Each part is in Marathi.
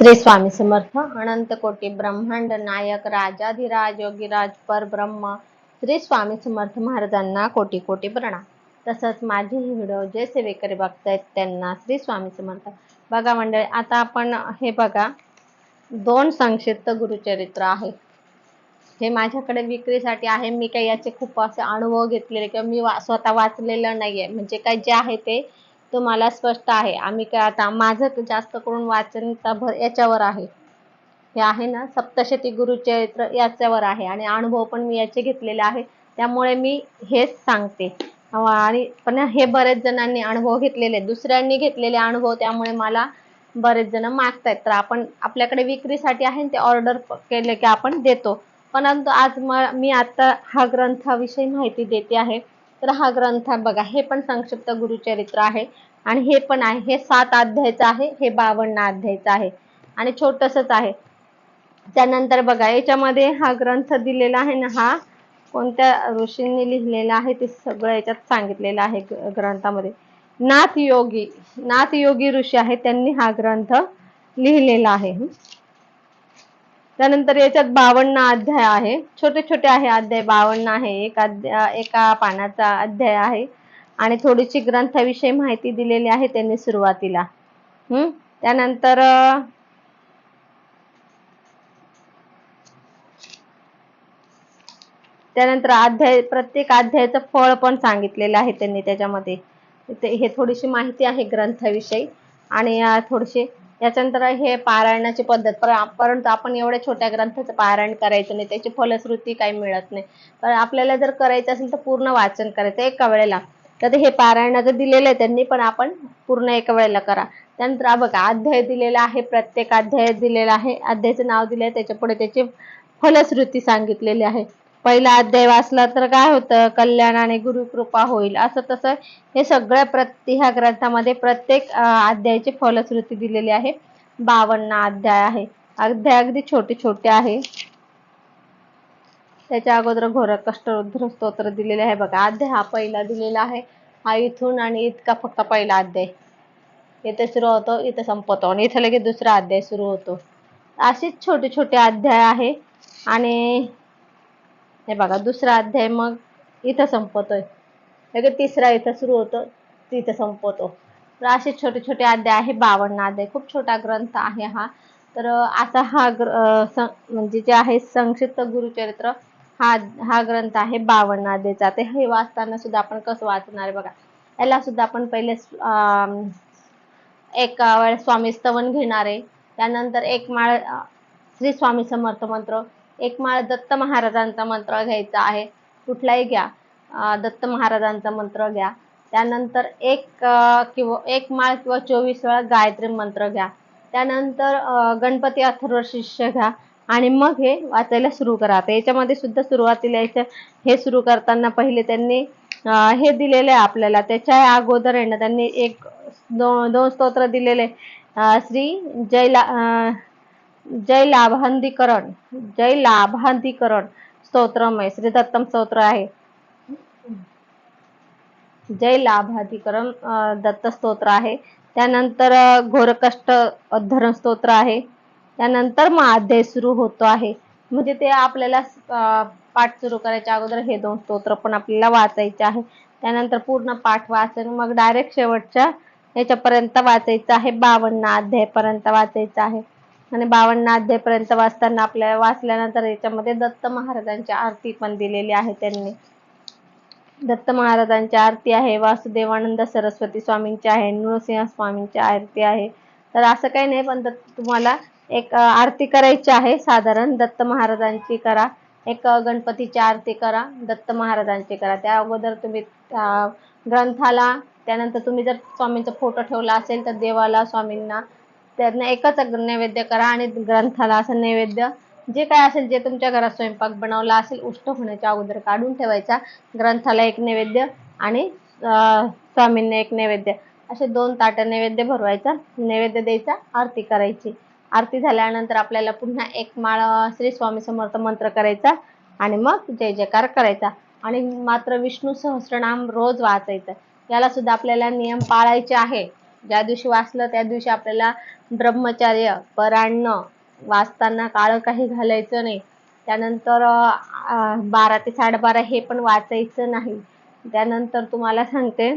श्री स्वामी समर्थ अनंत कोटी ब्रह्मांड नायक राजाधिराज योगीराज परब्रह्म श्री स्वामी समर्थ महाराजांना कोटी कोटी प्रणाम. तसंच माझे हे व्हिडिओ जे सेवेकरी बघतायत त्यांना श्री स्वामी समर्थ. बघा मंडळी आता आपण हे बघा दोन संक्षिप्त गुरुचरित्र आहे. हे माझ्याकडे विक्रीसाठी आहे. मी काही याचे खूप असे अनुभव घेतलेले किंवा मी वा स्वतः वाचलेलं नाहीये. म्हणजे काय जे आहे ते तुम्हाला स्पष्ट आहे. आम्ही काय आता माझं जास्त करून वाचन भर याच्यावर आहे. हे आहे ना सप्तशती गुरुचरित्र याच्यावर आहे आणि अनुभव पण मी याचे घेतलेले आहे. त्यामुळे मी हेच सांगते. आणि पण हे बरेच जणांनी अनुभव घेतलेले दुसऱ्यांनी घेतलेले अनुभव त्यामुळे मला बरेच जण मागतायत. तर आपण आपल्याकडे विक्रीसाठी आहे ते ऑर्डर केले की आपण देतो. परंतु आज म मी आता हा ग्रंथाविषयी माहिती देते आहे. तर हा ग्रंथ बघा हे पण संक्षिप्त गुरुचरित्र आहे आणि हे पण आहे. हे सात अध्यायचं आहे हे बावन्न अध्यायचं आहे आणि छोटसच आहे. त्यानंतर बघा याच्यामध्ये हा ग्रंथ दिलेला आहे ना हा कोणत्या ऋषींनी लिहिलेला आहे ते सगळं याच्यात सांगितलेलं आहे ग्रंथामध्ये. नाथ योगी नाथ योगी ऋषी आहे त्यांनी हा ग्रंथ लिहिलेला आहे. त्यानंतर याच्यात बावन्न अध्याय आहे. छोटे छोटे आहे अध्याय बावन्न आहे एक अध्याय एका पानाचा अध्याय आहे. आणि थोडीशी ग्रंथाविषयी माहिती दिलेली आहे त्यांनी सुरुवातीला. हम्म? त्यानंतर त्यानंतर अध्याय प्रत्येक अध्यायाचं फळ पण सांगितलेलं आहे त्यांनी त्याच्यामध्ये. ते- हे थोडीशी माहिती आहे ग्रंथाविषयी. आणि थोडीशी याच्यानंतर हे पारायणाची पद्धत पर- परंतु आपण एवढ्या छोट्या ग्रंथाचं पारायण करायचं नाही त्याची फलश्रुती काही मिळत नाही. तर आपल्याला जर करायचं असेल तर पूर्ण वाचन करायचं एका वेळेला. तर हे पारायणाचं दिलेलं आहे त्यांनी पण आपण पूर्ण एका वेळेला करा. त्यानंतर बघा अध्याय दिलेला आहे प्रत्येक अध्याय दिलेला आहे अध्यायाचं नाव दिलं आहे त्याच्या पुढे त्याची फलश्रुती सांगितलेली आहे. पहिला अध्याय वाचला तर काय होतं? कल्याण आणि गुरुकृपा होईल. असं तसं हे सगळ्या प्रत्ये ह्या ग्रंथामध्ये प्रत्येक अध्यायाची फलश्रुती दिलेली आहे. बावन्न अध्याय आहे. अध्याय अगदी छोटे छोटे आहे. त्याच्या अगोदर घोर कष्टरुद्र स्तोत्र दिलेले आहे. बघा अध्याय हा पहिला दिलेला आहे. हा इथून आणि इतका फक्त पहिला अध्याय. इथे सुरू होतो इथे संपतो आणि इथे लगेच दुसरा अध्याय सुरू होतो. असेच छोटे छोटे अध्याय आहे. आणि हे बघा दुसरा अध्याय मग इथं संपतोय. लगेच तिसरा इथं सुरू होतो तिथं संपवतो तर असे छोटे छोटे अध्याय आहे बावन्न अध्याय. खूप छोटा ग्रंथ आहे हा. तर आता असा हा ग्र म्हणजे जे आहे संक्षिप्त गुरुचरित्र हा हा ग्रंथ आहे बावन्न अध्यायचा. ते हे वाचताना सुद्धा आपण कसं वाचणार आहे बघा. याला सुद्धा आपण पहिले एक वेळ स्वामी स्तवन घेणार आहे. त्यानंतर एक माळ श्री स्वामी समर्थ मंत्र एक माळ दत्त महाराजांचा मंत्र घ्यायचा आहे. कुठलाही घ्या. दत्त महाराजांचा मंत्र घ्या. त्यानंतर एक किंवा एक माळ किंवा चोवीस वेळा गायत्री मंत्र घ्या. त्यानंतर गणपती अथर्व शिष्य घ्या. आणि मग हे वाचायला सुरू करा. आता याच्यामध्ये सुद्धा सुरुवातीला याच्या हे सुरू करताना पहिले त्यांनी हे दिलेलं आहे आपल्याला. त्याच्या अगोदर आहे ना त्यांनी एक दोन दोन स्तोत्र दिलेले श्री जयला जय लाभांधीकरण जय लाभांतिकरण स्तोत्रमय श्री दत्तम स्तोत्र आहे. जय लाभाधिकरण दत्त स्तोत्र आहे. त्यानंतर घोरकष्ट अधरण स्तोत्र आहे. त्यानंतर मग अध्याय सुरू होतो आहे. म्हणजे ते आपल्याला पाठ सुरू करायच्या अगोदर हे दोन स्तोत्र पण आपल्याला वाचायचे आहे. त्यानंतर पूर्ण पाठ वाचन मग डायरेक्ट शेवटच्या याच्यापर्यंत वाचायचं आहे. बावन्न अध्यायपर्यंत वाचायचं आहे. आणि बावन्न अध्यायपर्यंत वाचताना आपल्याला वाचल्यानंतर याच्यामध्ये दत्त महाराजांची आरती पण दिलेली आहे त्यांनी. दत्त महाराजांची आरती आहे वासुदेवानंद सरस्वती स्वामींची आहे नृसिंह स्वामींची आरती आहे. तर असं काही नाही पण तुम्हाला एक आरती करायची आहे साधारण. दत्त महाराजांची करा. एक गणपतीची आरती करा. दत्त महाराजांची करा. त्या अगोदर तुम्ही ग्रंथाला त्यानंतर तुम्ही जर स्वामींचा फोटो ठेवला असेल तर देवाला स्वामींना त्यांना एकच नैवेद्य करा आणि ग्रंथाला असं नैवेद्य जे काय असेल जे तुमच्या घरात स्वयंपाक बनवला असेल उष्ट होण्याच्या अगोदर काढून ठेवायचा. ग्रंथाला एक नैवेद्य आणि स्वामींना एक नैवेद्य. असे दोन ताटं नैवेद्य भरवायचा नैवेद्य द्यायचा आरती करायची. आरती झाल्यानंतर आपल्याला पुन्हा एक माळ श्री स्वामी समर्थ मंत्र करायचा आणि मग जय जयकार करायचा. आणि मात्र विष्णू सहस्रनाम रोज वाचायचं. याला सुद्धा आपल्याला नियम पाळायचे आहे. ज्या दिवशी वाचलं त्या दिवशी आपल्याला ब्रह्मचर्य परान्न वाचताना काळं काही घालायचं नाही. त्यानंतर बारा ते साडेबारा हे पण वाचायचं नाही. त्यानंतर तुम्हाला सांगते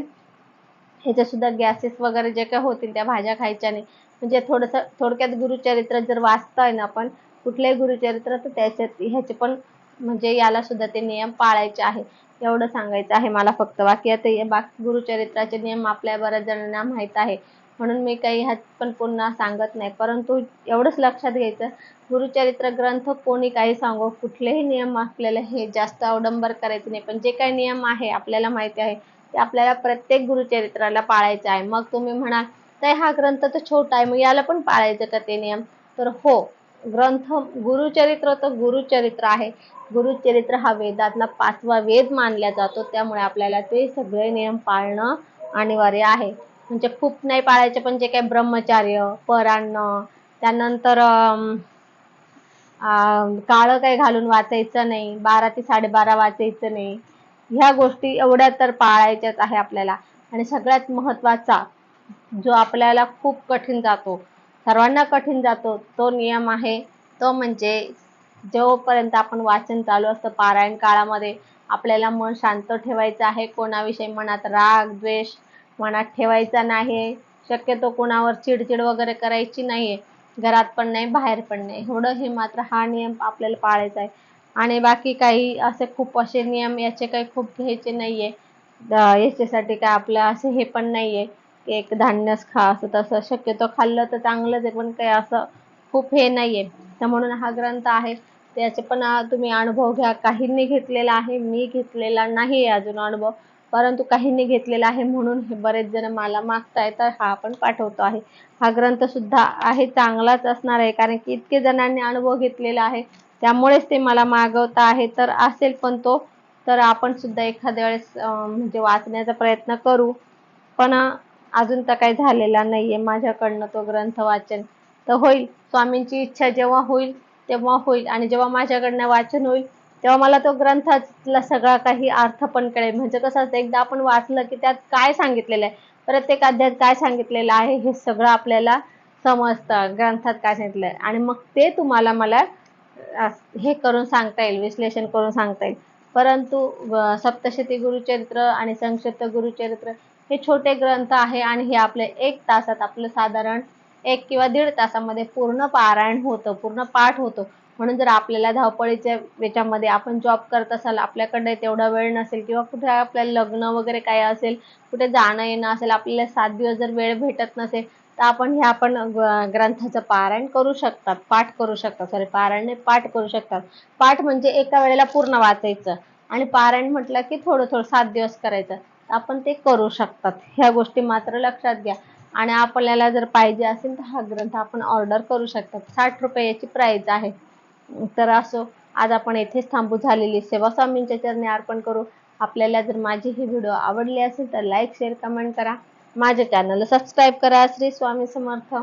ह्याच्या सुद्धा गॅसेस वगैरे जे काही होतील त्या भाज्या खायच्या नाही. म्हणजे थोडंसं थोडक्यात गुरुचरित्र जर वाचताय ना आपण कुठलंही गुरुचरित्र तर त्याच्यात ह्याचे पण म्हणजे याला सुद्धा ते नियम पाळायचे आहे. एवढं सांगायचं आहे मला फक्त. बाकी आता बाकी गुरुचरित्राचे नियम आपल्या बऱ्याच जणांना माहीत आहे. म्हणून मी काही ह्यात पण पुन्हा सांगत नाही. परंतु एवढंच लक्षात घ्यायचं गुरुचरित्र ग्रंथ कोणी काही सांगो कुठलेही नियम आपल्याला हे जास्त अवडंबर करायचे नाही. पण जे काही नियम आहे आपल्याला माहिती आहे ते आपल्याला प्रत्येक गुरुचरित्राला पाळायचं आहे. मग तुम्ही म्हणाल तर हा ग्रंथ तर छोटा आहे मग याला पण पाळायचं का ते नियम? तर हो ग्रंथ गुरुचरित्र तर गुरुचरित्र आहे. गुरुचरित्र हा वेदातला पाचवा वेद मानला जातो. त्यामुळे आपल्याला ते सगळे नियम पाळणं अनिवार्य आहे. म्हणजे खूप नाही पाळायचे पण जे काही ब्रह्मचार्य परान्न त्यानंतर काळं काही घालून वाचायचं नाही बारा ते साडेबारा वाचायचं नाही. ह्या गोष्टी एवढ्या तर पाळायच्याच आहे आपल्याला. आणि सगळ्यात महत्त्वाचा जो आपल्याला खूप कठीण जातो सर्वांना कठीण जातो. तो नियम आहे. तो म्हणजे जोपर्यंत आपण वाचन चालू असतं पारायण काळामध्ये आपल्याला मन शांत ठेवायचं आहे. कोणाविषयी मनात राग द्वेष मनात ठेवायचा नाही. शक्यतो कोणावर चिडचिड वगैरे करायची नाही घरात पण नाही बाहेर पण नाही. एवढं हे मात्र हा नियम आपल्याला पाळायचा आहे. आणि बाकी काही असे खूप असे नियम याचे काही खूप घ्यायचे नाही आहे याच्यासाठी काय आपलं असे हे पण नाही आहे एक धान्यच खा असं तसं. शक्यतो खाल्लं तर चांगलंच आहे पण काही असं खूप हे नाही आहे तर म्हणून हा ग्रंथ आहे. त्याचे पण तुम्ही अनुभव घ्या. काहींनी घेतलेला आहे मी घेतलेला नाही अजून अनुभव. परंतु काहींनी घेतलेला आहे म्हणून हे बरेच जण मला मागताय तर हा आपण पाठवतो आहे. हा ग्रंथ सुद्धा आहे चांगलाच असणार आहे कारण की इतके जणांनी अनुभव घेतलेला आहे. त्यामुळेच ते मला मागवता आहे. तर असेल पण तो तर आपण सुद्धा एखाद्या वेळेस म्हणजे वाचण्याचा प्रयत्न करू. पण अजून तर काही झालेला नाहीये. माझ्याकडनं तो ग्रंथ वाचन तर होईल. स्वामींची इच्छा जेव्हा होईल तेव्हा होईल. आणि जेव्हा माझ्याकडनं वाचन होईल तेव्हा मला तो ग्रंथातला सगळा काही अर्थ पण कळेल. म्हणजे कसं असतं एकदा आपण वाचलं की त्यात काय सांगितलेलं आहे? प्रत्येक अध्यायात काय सांगितलेलं आहे हे सगळं आपल्याला समजतं. ग्रंथात काय सांगितलंय आणि मग ते तुम्हाला मला हे करून सांगता येईल विश्लेषण करून सांगता येईल. परंतु सप्तशती गुरुचरित्र आणि संक्षिप्त गुरुचरित्र हे छोटे ग्रंथ आहे आणि हे आपले एक तासात आपलं साधारण एक किंवा दीड तासामध्ये पूर्ण पारायण होतं पूर्ण पाठ होतो. म्हणून जर आपल्याला धावपळीच्या याच्यामध्ये आपण जॉब करत असाल आपल्याकडे तेवढा वेळ नसेल किंवा कुठे आपल्याला लग्न वगैरे काय असेल कुठे जाणं येणं असेल आपल्याला सात दिवस जर वेळ भेटत नसेल तर आपण हे आपण ग- ग्रंथाचं पारायण करू शकतात पाठ करू शकतात सॉरी पारायण पाठ करू शकतात. पाठ म्हणजे एका वेळेला पूर्ण वाचायचं आणि पारायण म्हटलं की थोडं थोडं सात दिवस करायचं. आपण ते करू शकतात. ह्या गोष्टी मात्र लक्षात घ्या. आणि आपल्याला जर पाहिजे असेल तर हा ग्रंथ आपण ऑर्डर करू शकतात. साठ रुपयाची प्राईज आहे. तर असो आज आपण येथेच थांबू झालेली. सेवा स्वामींच्या चरणी अर्पण करू. आपल्याला जर माझी ही व्हिडिओ आवडली असेल तर लाईक शेअर कमेंट करा. माझे चॅनल सबस्क्राईब करा. श्री स्वामी समर्थ.